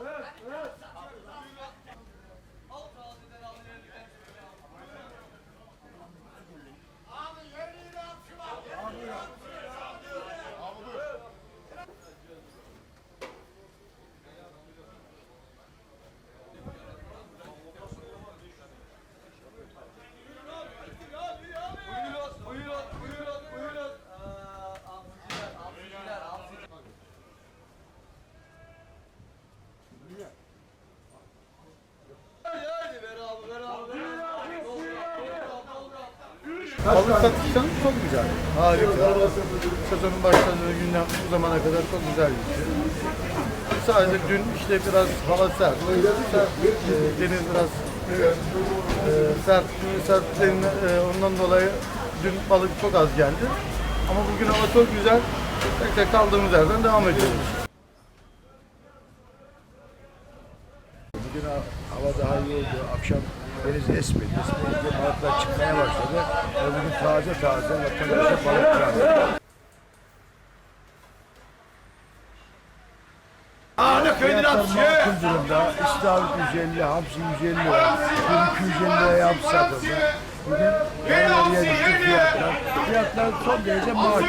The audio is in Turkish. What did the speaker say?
Yeah, yeah. Balık satıştan çok güzel. Harika. Sezonun başladığı günden bu zamana kadar çok güzel gitti. Sadece dün işte biraz hava sert. sert e, deniz biraz e, sert, sert deniz, e, ondan dolayı dün balık çok az geldi. Ama bugün hava çok güzel. Tek tek kaldığımız yerden devam ediyoruz. Bugün ha- hava daha iyi oldu. Akşam deniz esmedi. Esmeyince balıklar çıkmaya başladı. Ve bugün taze taze vatandaşa balık çıkardı. Fiyatlar makul durumda. İstavrit 150, hamsi 150 lira. Dün 250 liraya hamsi satıldı. Bugün yarıya düştü fiyatlar. Fiyatlar son derece makul.